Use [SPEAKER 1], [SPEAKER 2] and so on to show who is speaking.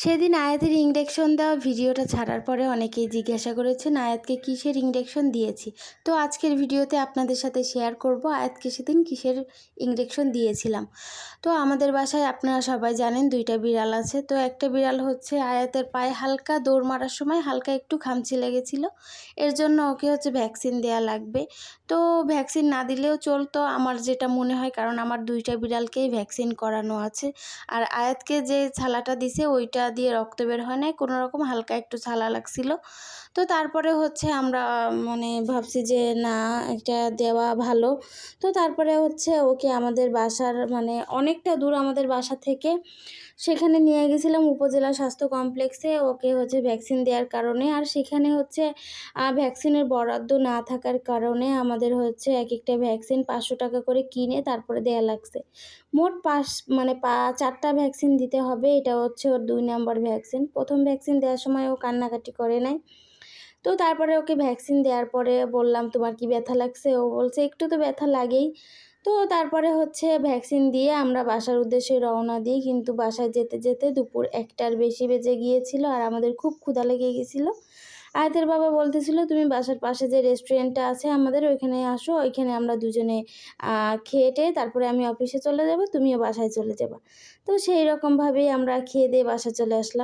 [SPEAKER 1] সেদিন আয়াতের ইঞ্জেকশন দেওয়া ভিডিওটা ছাড়ার পরে অনেকেই জিজ্ঞাসা করেছেন, আয়াতকে কিসের ইঞ্জেকশন দিয়েছি? তো আজকের ভিডিওতে আপনাদের সাথে শেয়ার করব, আয়াতকে সেদিন কিসের ইঞ্জেকশন দিয়েছিলাম। তো আমাদের বাসায় আপনারা সবাই জানেন দুইটা বিড়াল আছে। তো একটা বিড়াল হচ্ছে আয়াতের পায়ে হালকা দৌড় মারার সময় হালকা একটু খামচি লেগেছিল। এর জন্য ওকে হচ্ছে ভ্যাকসিন দেওয়া লাগবে। তো ভ্যাকসিন না দিলেও চলতো, আমার যেটা মনে হয় কারণ আমার দুইটা বিড়ালকেই ভ্যাকসিন করানো আছে। আর আয়াতকে যে ছালাটা দিছে, ওইটা দিয়ে রক্ত বের হয় নাই। কোনো রকম হালকা একটু ছালা লাগছিল। তো তারপরে হচ্ছে আমরা মানে ভাবছি যে না, এটা দেওয়া ভালো। তো তারপরে হচ্ছে ওকে আমাদের বাসার মানে অনেকটা দূর আমাদের বাসা থেকে সেখানে নিয়ে গেছিলাম উপজেলা স্বাস্থ্য কমপ্লেক্সে। ওকে হচ্ছে ভ্যাকসিন দেওয়ার কারণে। আর সেখানে হচ্ছে ভ্যাকসিনের বরাদ্দ না থাকার কারণে আমাদের হচ্ছে এক একটা ভ্যাকসিন পাঁচশো টাকা করে কিনে তারপরে দেয়া লাগছে। মোট পাঁচ মানে পা, চারটা ভ্যাকসিন দিতে হবে। এটা হচ্ছে ওর দুই নাম্বার ভ্যাকসিন। প্রথম ভ্যাকসিন দেওয়ার সময় ও কান্নাকাটি করে নাই। তো তারপরে ওকে ভ্যাকসিন দেওয়ার পরে বললাম, তোমার কি ব্যথা লাগছে? ও বলছে, একটু তো ব্যথা লাগেই। তো তারপরে হচ্ছে ভ্যাকসিন দিয়ে আমরা বাসার উদ্দেশ্যে রওনা দিই। কিন্তু বাসায় যেতে যেতে দুপুর একটার বেশি বেজে গিয়েছিল আর আমাদের খুব ক্ষুধা লেগে গেছিল আয়তের বাবা বলতেছিল, তুমি বাসার পাশে যে রেস্টুরেন্টটা আছে আমাদের, ওইখানে আসো, ওইখানে আমরা দুজনে খেয়েটে তারপরে আমি অফিসে চলে যাব, তুমিও বাসায় চলে যাবা। তো সেই রকমভাবেই আমরা খেয়ে দিয়ে বাসায় চলে আসলাম।